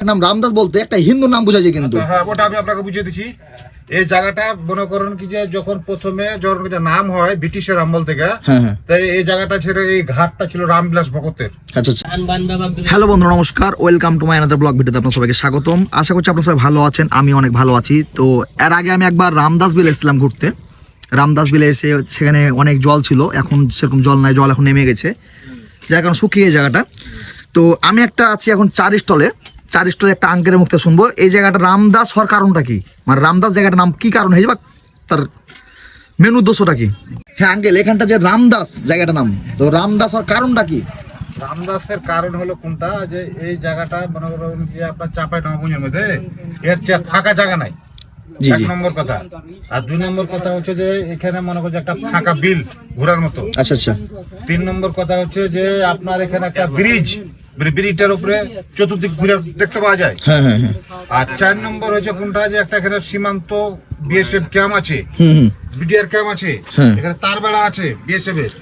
নাম রামদাস বলতে একটা হিন্দু নাম বোঝা যায় কিন্তু হ্যাঁ ওটা আমি আপনাকে বুঝিয়ে দিচ্ছি এই জায়গাটা মনে করেন কি যে যখন প্রথমে যখন নাম হয় ব্রিটিশের আমল থেকে হ্যাঁ হ্যাঁ। তাই এই জায়গাটা ছিল এই ঘাটটা ছিল রামবিলাস ভগতের আচ্ছা আচ্ছা। হ্যালো বন্ধু নমস্কার। Welcome to my another blog ভিডিওতে আপনার সবাইকে স্বাগতম। আশা করছি আপনারা সবাই ভালো আছেন আমি অনেক ভালো আছি। তো এর আগে আমি একবার রামদাস বিলে এসেছিলাম ঘুরতে। রামদাস বিলে এসে সেখানে অনেক জল ছিল এখন সেরকম জল নাই জল এখন নেমে গেছে। যার কারণ শুকিয়ে এই জায়গাটা। তো আমি একটা আছি এখন চার স্টলে। চার স্টলে একটা আঙ্কেলের মুখতে শুনব। এই জায়গাটা রামদাস হওয়ার কারণটা কি? মানে রামদাস জায়গাটার নাম কি কারণ হয়েছে বা তার মেন উদ্দেশ্যটা কি? হ্যাঁ আঙ্কেল এখানটা যে রামদাস জায়গাটার নাম তো রামদাস হওয়ার কারণটা কি? রামদাসের কারণ হলো কোনটা? যে এই জায়গাটা মনে করুন যে আপনার চাপাই নবগঞ্জের মধ্যে এর চেয়ে ফাঁকা জায়গা নাই। এক নম্বর কথা। আর দুই নম্বর কথা হচ্ছে যে এখানে মনে করছে একটা ফাঁকা বিল ঘোরার মতো। আচ্ছা আচ্ছা। তিন নম্বর কথা হচ্ছে যে আপনার এখানে একটা ব্রিজ ব্রিজটার উপরে চতুর্দিক ঘুরে দেখতে পাওয়া যায়। হ্যাঁ হ্যাঁ হ্যাঁ। আর চার নম্বর হচ্ছে কোনটা যে একটা এখানে সীমান্ত বিএসএফ ক্যাম্প আছে? হুম হুম। বিডিআর ক্যাম্প আছে। এখানে তার আছে বিএসএফ এর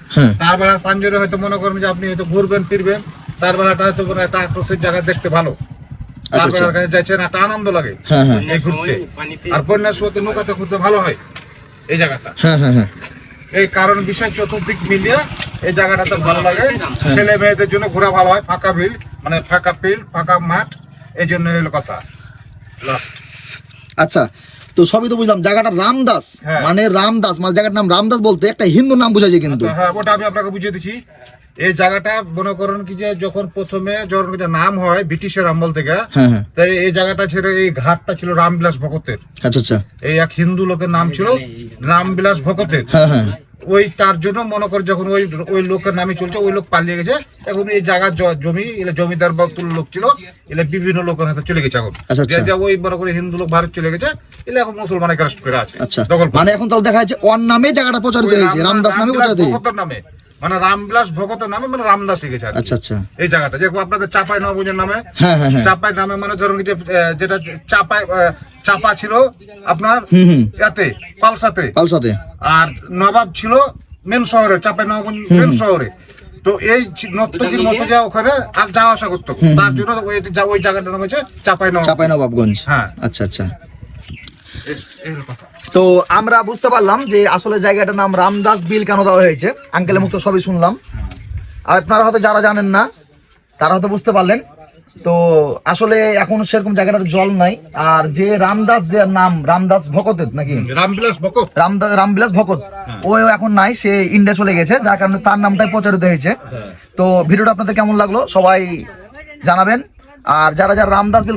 পাঞ্জরে হয়তো মনে করেন যে আপনি হয়তো ঘুরবেন ফিরবেন। তার বেড়াটা হয়তো কোনো একটা আক্রোশের জায়গা দেখতে ভালো। আচ্ছা, তার আচ্ছা। বেড়ার কাছে যাচ্ছেন একটা আনন্দ লাগে হ্যাঁ হ্যাঁ। এই ঘুরতে। আর বন্যার সময় নৌকাতে ঘুরতে ভালো হয় এই জায়গাটা। এই কারণ বিষয় চতুর্দিক মিলিয়ে এই জায়গাটাতে ভালো লাগে। ছেলে মেয়েদের জন্য ঘোরা ভালো হয় ফাঁকা বিল মানে ফাঁকা ফিল্ড ফাঁকা মাঠ এই জন্য হলো কথা। লাস্ট আচ্ছা তো সবই তো বুঝলাম জায়গাটা রামদাস হ্যাঁ। মানে রামদাস মানে জায়গাটার নাম রামদাস বলতে একটা হিন্দু নাম বোঝা যায় কিন্তু হ্যাঁ ওটা আমি আপনাকে বুঝিয়ে দিচ্ছি এই জায়গাটা মনে করেন কি যে যখন প্রথমে যখন এটা নাম হয় ব্রিটিশের আমল থেকে হ্যাঁ হ্যাঁ। তাই এই জায়গাটা ছিল এই ঘাটটা ছিল রামবিলাস ভগতের আচ্ছা আচ্ছা। এই এক হিন্দু লোকের নাম ছিল রামবিলাস ভগতের হ্যাঁ হ্যাঁ। ওই তার জন্য মনে করে যখন ওই ওই লোকের নামে চলছে ওই লোক পালিয়ে গেছে এখন এই জায়গার জমি এলে জমিদার বা তুল লোক ছিল এলে বিভিন্ন লোকের হাতে চলে গেছে এখন। আচ্ছা, আচ্ছা। ওই মনে করে হিন্দু লোক ভারত চলে গেছে এলে এখন মুসলমানের গ্রাস্ট করে আছে আচ্ছা। মানে এখন তাহলে দেখা যাচ্ছে ওর নামে জায়গাটা প্রচারিত হয়েছে রামদাস নামে প্রচারিত নামে। মানে রামবিলাস ভগতের নামে মানে রামদাস আর আচ্ছা আচ্ছা। এই জায়গাটা যেরকম আপনাদের চাপাই নবগঞ্জের নামে। হ্যাঁ হ্যাঁ হ্যাঁ। চাপাই নামে মানে ধরুন কি যে যেটা চাপাই চাপা ছিল আপনার ইয়াতে পালসাতে। পালসাতে। আর নবাব ছিল মেন শহরে চাপাই নবগঞ্জ মেন শহরে। তো এই নর্তকীর মতো যা ওখানে আর যাওয়া আসা করতো। তার জন্য ওই জায়গাটার নাম হচ্ছে চাপাই নবাব চাপাই নবাবগঞ্জ হ্যাঁ। আচ্ছা আচ্ছা। তো আমরা বুঝতে পারলাম যে আসলে জায়গাটার নাম রামদাস বিল কেন দেওয়া হয়েছে? আঙ্কেলের মুখ তো সবই শুনলাম। আর আপনারা হয়তো যারা জানেন না তারা হয়তো বুঝতে পারলেন। তো আসলে এখন সেরকম জায়গাটাতে জল নাই। আর যে রামদাস যে নাম রামদাস ভকতের নাকি? রামবিলাস ভগত রামদাস রামবিলাস ভকত। ও এখন নাই সে ইন্ডিয়া চলে গেছে। যার কারণে তার নামটাই প্রচারিত হয়েছে। তো ভিডিওটা আপনাদের কেমন লাগল? সবাই জানাবেন। আর যারা যারা রামদাস বিল